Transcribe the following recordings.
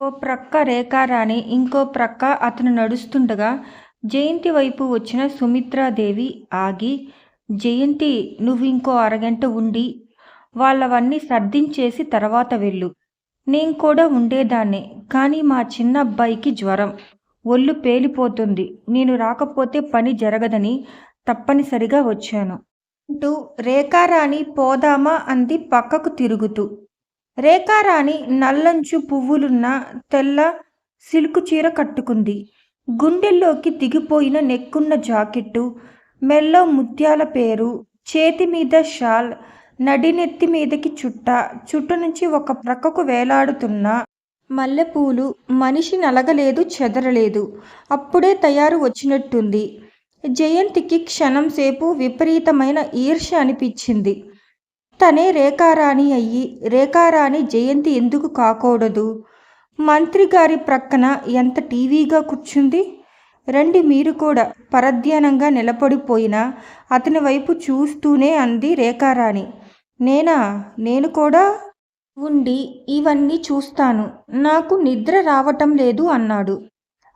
ఓ ప్రక్క రేఖారాణి ఇంకో ప్రక్క అతను నడుస్తుండగా జయంతి వైపు వచ్చిన సుమిత్రాదేవి ఆగి జయంతి నువ్వు ఇంకో అరగంట ఉండి వాళ్ళవన్నీ సర్దించేసి తర్వాత వెళ్ళు. నేను కూడా ఉండేదాన్నే కానీ మా చిన్న అబ్బాయికి జ్వరం. ఒళ్ళు పేలిపోతుంది. నేను రాకపోతే పని జరగదని తప్పనిసరిగా వచ్చాను. అంటూ రేఖారాణి పోదామా అంది పక్కకు తిరుగుతూ. రేఖారాణి నల్లంచు పువ్వులున్న తెల్ల సిల్కు చీర కట్టుకుంది. గుండెల్లోకి దిగిపోయిన నెక్కున్న జాకెట్టు మెల్లో ముత్యాల పేరు చేతి మీద షాల్ నడినెత్తి మీదకి చుట్ట చుట్ట నుంచి ఒక ప్రక్కకు వేలాడుతున్న మల్లెపూలు మనిషి నలగలేదు చెదరలేదు. అప్పుడే తయారు వచ్చినట్టుంది. జయంతికి క్షణం సేపు విపరీతమైన ఈర్ష్య అనిపించింది. తనే రేఖారాణి అయ్యి రేఖారాణి జయంతి ఎందుకు కాకూడదు? మంత్రి గారి ప్రక్కన ఎంత టీవీగా కూర్చుంది? రండి మీరు కూడా పరధ్యానంగా నిలబడిపోయిన అతని వైపు చూస్తూనే అంది రేఖారాణి. నేనా? నేను కూడా? ఉండి ఇవన్నీ చూస్తాను. నాకు నిద్ర రావటం లేదు అన్నాడు.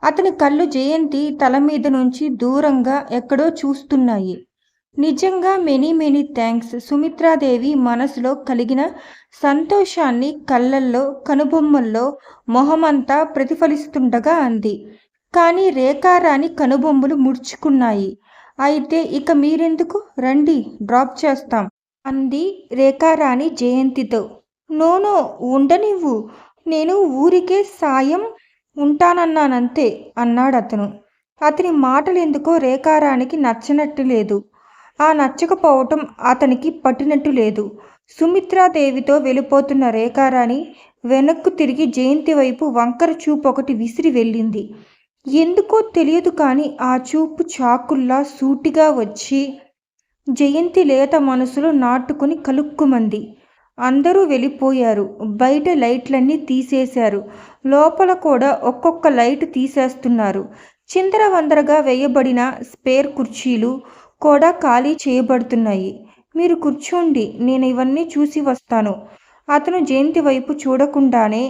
అతని కళ్ళు జయంతి తల మీద నుంచి దూరంగా ఎక్కడో చూస్తున్నాయి. నిజంగా మెనీ మెనీ థ్యాంక్స్ సుమిత్రాదేవి మనసులో కలిగిన సంతోషాన్ని కళ్ళల్లో కనుబొమ్మల్లో మొహమంతా ప్రతిఫలిస్తుండగా అంది. కానీ రేఖారాణి కనుబొమ్మలు ముడుచుకున్నాయి. అయితే ఇక మీరెందుకు? రండి డ్రాప్ చేస్తాం అంది రేఖారాణి జయంతితో. నోనో ఉండనివ్వు. నేను ఊరికే సాయం ఉంటానన్నానంతే అన్నాడు అతను అతని మాటలు ఎందుకో రేఖారానికి నచ్చనట్టు లేదు. ఆ నచ్చకపోవటం అతనికి పట్టినట్టు లేదు. సుమిత్రాదేవితో వెళ్ళిపోతున్న రేఖారాణి వెనక్కు తిరిగి జయంతి వైపు వంకర చూపు ఒకటి విసిరి వెళ్ళింది. ఎందుకో తెలియదు కానీ ఆ చూపు చాకుల్లా సూటిగా వచ్చి జయంతి లేత మనసులో నాటుకుని కలుక్కుమంది. అందరూ వెళ్ళిపోయారు. బయట లైట్లన్నీ తీసేశారు. లోపల కూడా ఒక్కొక్క లైట్ తీసేస్తున్నారు. చిందరవందరగా వేయబడిన స్పేర్ కుర్చీలు కూడా ఖాళీ చేయబడుతున్నాయి. మీరు కూర్చోండి నేను ఇవన్నీ చూసి వస్తాను. అతను జయంతి వైపు చూడకుండానే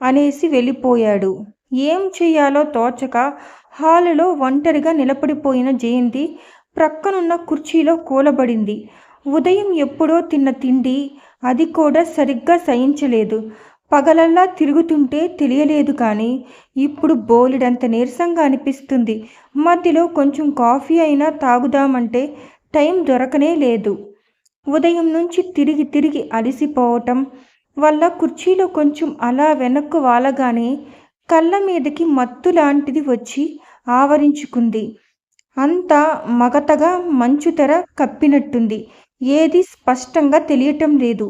అనేసి వెళ్ళిపోయాడు. ఏం చేయాలో తోచక హాలులో ఒంటరిగా నిలబడిపోయిన జయంతి ప్రక్కనున్న కుర్చీలో కూలబడింది. ఉదయం ఎప్పుడో తిన్న తిండి అది కూడా సరిగ్గా సహించలేదు. పగలల్లా తిరుగుతుంటే తెలియలేదు కానీ ఇప్పుడు బోలెడంత నీరసంగా అనిపిస్తుంది. మధ్యలో కొంచెం కాఫీ అయినా తాగుదామంటే టైం దొరకనే లేదు. ఉదయం నుంచి తిరిగి తిరిగి అలసిపోవటం వల్ల కుర్చీలో కొంచెం అలా వెనక్కు వాలగానే కళ్ళ మీదకి మత్తు లాంటిది వచ్చి ఆవరించుకుంది. అంతా మగతగా మంచు తెర కప్పినట్టుంది. ఏది స్పష్టంగా తెలియటం లేదు.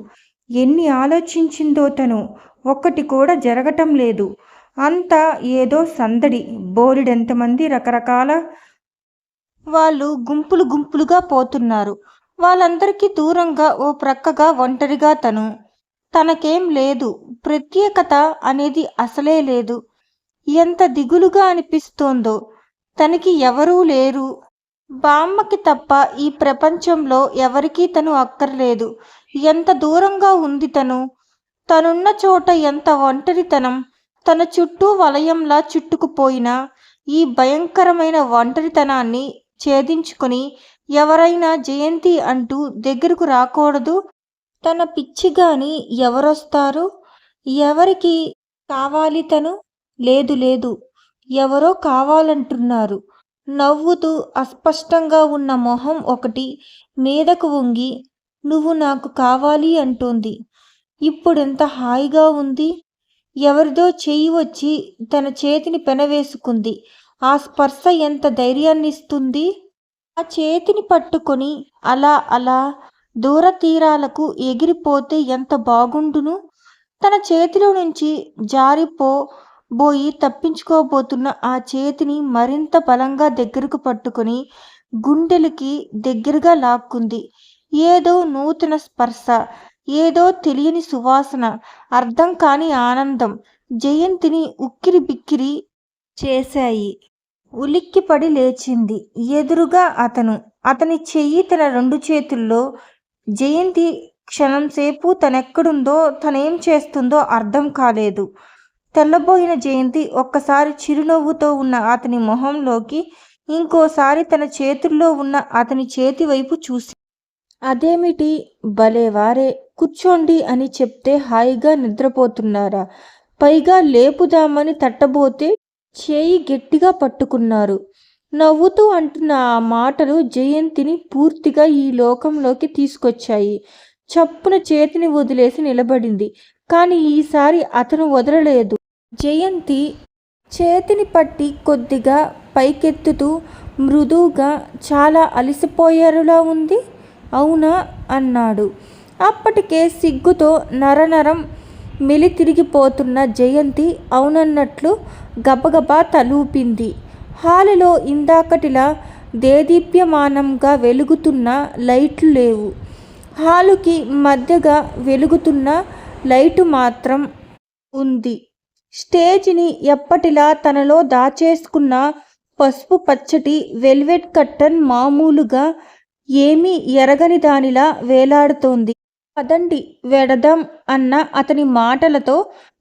ఎన్ని ఆలోచించిందో తను. ఒక్కటి కూడా జరగటం లేదు. అంతా ఏదో సందడి. బోలెడెంతమంది రకరకాల వాళ్ళు గుంపులు గుంపులుగా పోతున్నారు. వాళ్ళందరికీ దూరంగా ఓ ప్రక్కగా ఒంటరిగా తను. తనకేం లేదు. ప్రత్యేకత అనేది అసలే లేదు. ఎంత దిగులుగా అనిపిస్తోందో. తనకి ఎవరూ లేరు. బామ్మకి తప్ప ఈ ప్రపంచంలో ఎవరికీ తను అక్కర్లేదు. ఎంత దూరంగా ఉంది తను. తనున్న చోట ఎంత ఒంటరితనం. తన చుట్టూ వలయంలా చుట్టుకుపోయిన ఈ భయంకరమైన ఒంటరితనాన్ని ఛేదించుకుని ఎవరైనా జయంతి అంటూ దగ్గరకు రాకూడదు. తన పిచ్చిగాని ఎవరొస్తారు? ఎవరికి కావాలి తను? లేదు లేదు. ఎవరో కావాలంటున్నారు. నవ్వుతూ అస్పష్టంగా ఉన్న మొహం ఒకటి మీదకు వంగి నువ్వు నాకు కావాలి అంటోంది. ఇప్పుడెంత హాయిగా ఉంది? ఎవరిదో చెయ్యి వచ్చి తన చేతిని పెనవేసుకుంది. ఆ స్పర్శ ఎంత ధైర్యాన్నిస్తుంది? ఆ చేతిని పట్టుకొని అలా అలా దూర తీరాలకు ఎగిరిపోతే ఎంత బాగుండును? తన చేతిలో నుంచి జారిపో బోయి తప్పించుకోబోతున్న ఆ చేతిని మరింత బలంగా దగ్గరకు పట్టుకొని గుండెలకి దగ్గరగా లాక్కుంది. ఏదో నూతన స్పర్శ. ఏదో తెలియని సువాసన అర్థం కాని ఆనందం జయంతిని ఉక్కిరి బిక్కిరి చేశాయి. ఉలిక్కిపడి లేచింది. ఎదురుగా అతను అతని చెయ్యి తన రెండు చేతుల్లో జయంతి క్షణంసేపు తనెక్కడుందో తనేం చేస్తుందో అర్థం కాలేదు. తెల్లబోయిన జయంతి ఒక్కసారి చిరునవ్వుతో ఉన్న అతని మొహంలోకి ఇంకోసారి తన చేతుల్లో ఉన్న అతని చేతి వైపు చూసి అదేమిటి భలేవారే కూర్చోండి అని చెప్తే హాయిగా నిద్రపోతున్నారా? పైగా లేపుదామని తట్టబోతే చేయి గట్టిగా పట్టుకున్నారు. నవ్వుతూ అంటున్న ఆ మాటలు జయంతిని పూర్తిగా ఈ లోకంలోకి తీసుకొచ్చాయి. చప్పున చేతిని వదిలేసి నిలబడింది. కానీ ఈసారి అతను వదలలేదు. జయంతి చేతిని పట్టి కొద్దిగా పైకెత్తుతూ మృదువుగా చాలా అలసిపోయారులా ఉంది? అవునా? అన్నాడు. అప్పటికే సిగ్గుతో నరనరం మెలితిరిగిపోతున్న జయంతి అవునన్నట్లు గబగబా తలూపింది. హాలులో ఇందాకటిలా దేదీప్యమానంగా వెలుగుతున్న లైట్లు లేవు. హాలుకి మధ్యగా వెలుగుతున్న లైటు మాత్రం ఉంది. స్టేజిని ఎప్పటిలా తనలో దాచేసుకున్న పసుపు పచ్చటి వెల్వెట్ కట్టన్ మామూలుగా ఏమీ ఎరగని దానిలా వేలాడుతోంది. పదండి వెడదాం అన్న అతని మాటలతో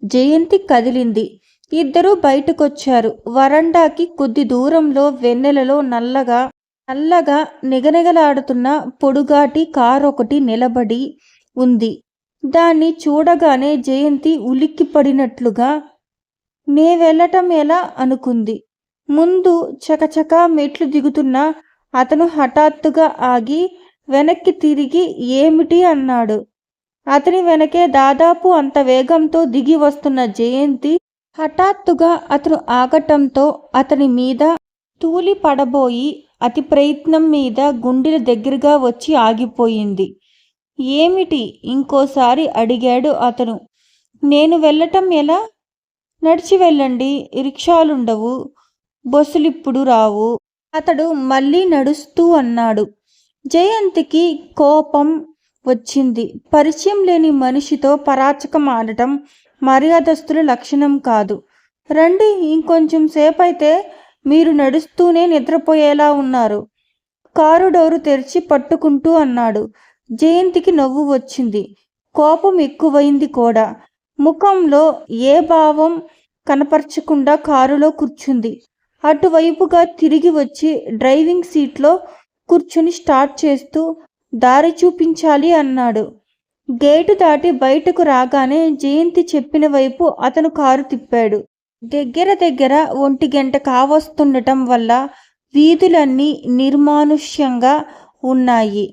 జయంతి కదిలింది. ఇద్దరూ బయటకొచ్చారు. వరండాకి కొద్ది దూరంలో వెన్నెలలో నల్లగా నల్లగా నిగనిగలాడుతున్న పొడుగాటి కారు ఒకటి నిలబడి ఉంది. దాన్ని చూడగానే జయంతి ఉలిక్కిపడినట్లుగా నే వెళ్ళటం ఎలా అనుకుంది. ముందు చకచకా మెట్లు దిగుతున్న అతను హఠాత్తుగా ఆగి వెనక్కి తిరిగి ఏమిటి అన్నాడు. అతని వెనకే దాదాపు అంత వేగంతో దిగి వస్తున్న జయంతి హఠాత్తుగా అతను ఆగటంతో అతని మీద తూలి పడబోయి అతి ప్రయత్నం మీద గుండెల దగ్గరగా వచ్చి ఆగిపోయింది. ఏమిటి? ఇంకోసారి అడిగాడు అతను. నేను వెళ్ళటం ఎలా? నడిచి వెళ్ళండి రిక్షాలుండవు బస్సులిప్పుడు రావు. అతడు మళ్ళీ నడుస్తూ అన్నాడు. జయంతికి కోపం వచ్చింది. పరిచయం లేని మనిషితో పరాచకం ఆడటం మర్యాదస్తుల లక్షణం కాదు. రండి ఇంకొంచెం సేపైతే మీరు నడుస్తూనే నిద్రపోయేలా ఉన్నారు. కారు డోరు తెరిచి పట్టుకుంటూ అన్నాడు. జయంతికి నవ్వు వచ్చింది. కోపం ఎక్కువైంది కూడా. ముఖంలో ఏ భావం కనపరచకుండా కారులో కూర్చుంది. అటువైపుగా తిరిగి వచ్చి డ్రైవింగ్ సీట్లో కూర్చుని స్టార్ట్ చేస్తూ దారి చూపించాలి అన్నాడు. గేటు దాటి బయటకు రాగానే జయంతి చెప్పిన వైపు అతను కారు తిప్పాడు. దగ్గర దగ్గర ఒంటి గంట కావస్తుండటం వల్ల వీధులన్నీ నిర్మానుష్యంగా ఉన్నాయి.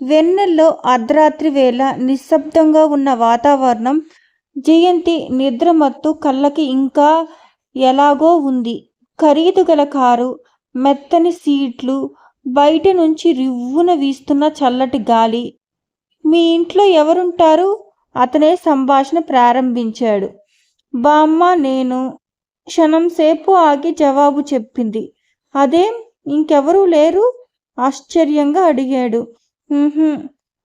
వెన్నెల్లో అర్ధరాత్రి వేళ నిశ్శబ్దంగా ఉన్న వాతావరణం జయంతి నిద్రమత్తు కళ్ళకి ఇంకా ఎలాగో ఉంది. ఖరీదు గల కారు మెత్తని సీట్లు బయట నుంచి రివ్వున వీస్తున్న చల్లటి గాలి. మీ ఇంట్లో ఎవరుంటారు? అతనే సంభాషణ ప్రారంభించాడు. బామ్మ నేను. క్షణం సేపు ఆగి జవాబు చెప్పింది. అదేం? ఇంకెవరూ లేరు? ఆశ్చర్యంగా అడిగాడు.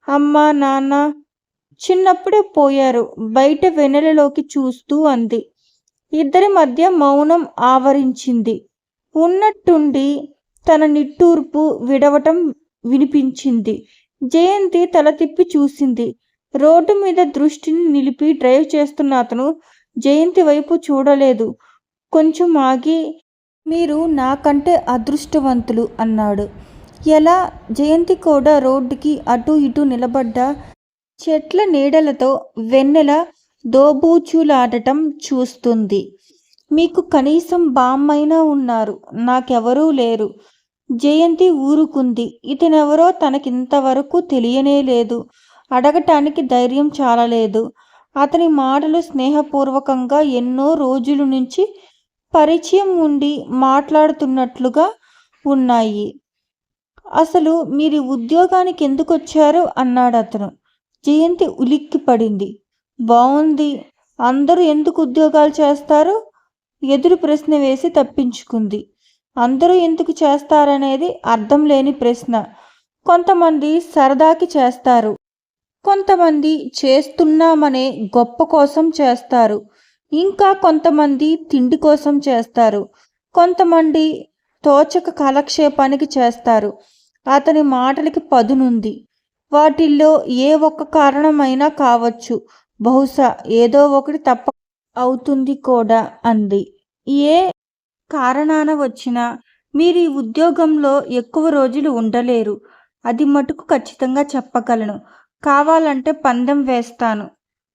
అమ్మ నాన్న. చిన్నప్పుడే పోయారు. బయట వెన్నెలలోకి చూస్తూ అంది. ఇద్దరి మధ్య మౌనం ఆవరించింది. ఉన్నట్టుండి తన నిట్టూర్పు విడవటం వినిపించింది. జయంతి తల తిప్పి చూసింది. రోడ్డు మీద దృష్టిని నిలిపి డ్రైవ్ చేస్తున్న అతను జయంతి వైపు చూడలేదు. కొంచెం ఆగి మీరు నాకంటే అదృష్టవంతులు అన్నాడు. ఎలా జయంతి కూడా రోడ్డుకి అటు ఇటు నిలబడ్డ చెట్ల నీడలతో వెన్నెల దోబూచులాడటం చూస్తుంది. మీకు కనీసం బామ్మైనా ఉన్నారు. నాకెవరూ లేరు. జయంతి ఊరుకుంది. ఇతనెవరో తనకింతవరకు తెలియనే లేదు. అడగటానికి ధైర్యం చాలలేదు. అతని మాటలు స్నేహపూర్వకంగా ఎన్నో రోజుల నుంచి పరిచయం ఉండి మాట్లాడుతున్నట్లుగా ఉన్నాయి. అసలు మీరు ఉద్యోగానికి ఎందుకు వచ్చారు అన్నాడు అతను జయంతి ఉలిక్కి పడింది బాగుంది అందరూ ఎందుకు ఉద్యోగాలు చేస్తారు? ఎదురు ప్రశ్న వేసి తప్పించుకుంది. అందరూ ఎందుకు చేస్తారనేది అర్థం లేని ప్రశ్న. కొంతమంది సరదాకి చేస్తారు. కొంతమంది చేస్తున్నామనే గొప్ప కోసం చేస్తారు. ఇంకా కొంతమంది తిండి కోసం చేస్తారు. కొంతమంది తోచక కాలక్షేపానికి చేస్తారు. అతని మాటలకి పదునుంది. వాటిల్లో ఏ ఒక్క కారణమైనా కావచ్చు. బహుశా ఏదో ఒకటి తప్ప అవుతుంది కూడా అంది. ఏ కారణాన వచ్చినా మీరు ఈ ఉద్యోగంలో ఎక్కువ రోజులు ఉండలేరు. అది మటుకు ఖచ్చితంగా చెప్పగలను. కావాలంటే పందెం వేస్తాను.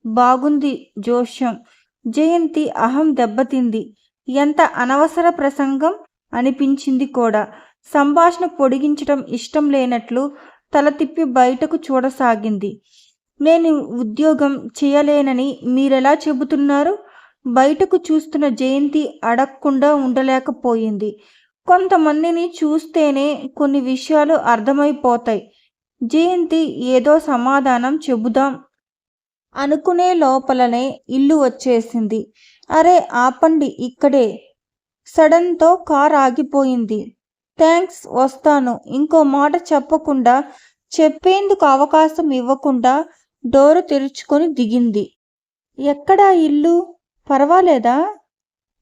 బాగుంది జోష్యం. జయంతి అహం దెబ్బతింది. ఎంత అనవసర ప్రసంగం అనిపించింది కూడా. సంభాషణ పొడిగించడం ఇష్టం లేనట్లు తల తిప్పి బయటకు చూడసాగింది. నేను ఉద్యోగం చేయలేనని మీరెలా చెబుతున్నారు? బయటకు చూస్తున్న జయంతి అడగకుండా ఉండలేకపోయింది. కొంతమందిని చూస్తేనే కొన్ని విషయాలు అర్థమైపోతాయి. జయంతి ఏదో సమాధానం చెబుదాం అనుకునే లోపలనే ఇల్లు వచ్చేసింది. అరే ఆపండి ఇక్కడే. సడన్తో కార్ ఆగిపోయింది. థ్యాంక్స్ వస్తాను. ఇంకో మాట చెప్పకుండా చెప్పేందుకు అవకాశం ఇవ్వకుండా డోరు తెరుచుకొని దిగింది. ఎక్కడా ఇల్లు? పర్వాలేదా?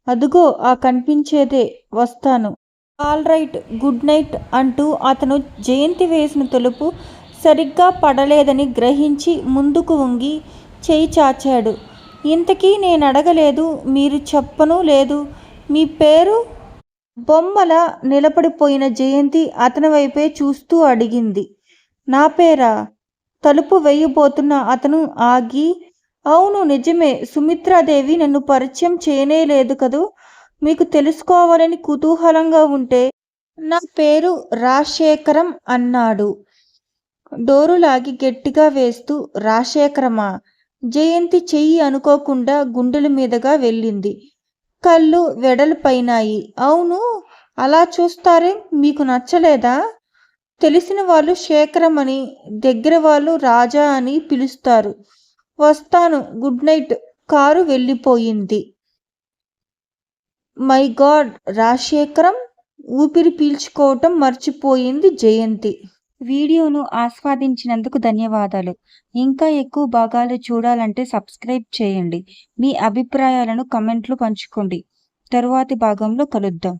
అదుగో ఆ కనిపించేదే వస్తాను. ఆల్ రైట్ గుడ్ నైట్ అంటూ అతను జయంతి వేసిన తలుపు సరిగ్గా పడలేదని గ్రహించి ముందుకు వంగి చేయి చాచాడు. ఇంతకీ నేను అడగలేదు మీరు చెప్పను లేదు. మీ పేరు? బొమ్మల నిలబడిపోయిన జయంతి అతని వైపే చూస్తూ అడిగింది. నా పేరా? తలుపు వేయబోతున్న అతను ఆగి అవును నిజమే. సుమిత్రాదేవి నన్ను పరిచయం చేయనే లేదు కదూ? మీకు తెలుసుకోవాలని కుతూహలంగా ఉంటే నా పేరు రాజశేఖరం అన్నాడు. డోరు లాగి గట్టిగా వేస్తూ రాజశేఖరమా? జయంతి చెయ్యి అనుకోకుండా గుండెల మీదుగా వెళ్ళింది. కళ్ళు వెడల్పైనాయి అవును అలా చూస్తారే? మీకు నచ్చలేదా? తెలిసిన వాళ్ళు శేఖరం అని దగ్గర వాళ్ళు రాజా అని పిలుస్తారు. వస్తాను. Good night. కారు వెళ్ళిపోయింది. My God! రాజశేఖరం ఊపిరి పీల్చుకోవటం మర్చిపోయింది జయంతి. వీడియోను ఆస్వాదించినందుకు ధన్యవాదాలు. ఇంకా ఎక్కువ భాగాలు చూడాలంటే సబ్స్క్రైబ్ చేయండి. మీ అభిప్రాయాలను కమెంట్లు పంచుకోండి. తరువాతి భాగంలో కలుద్దాం.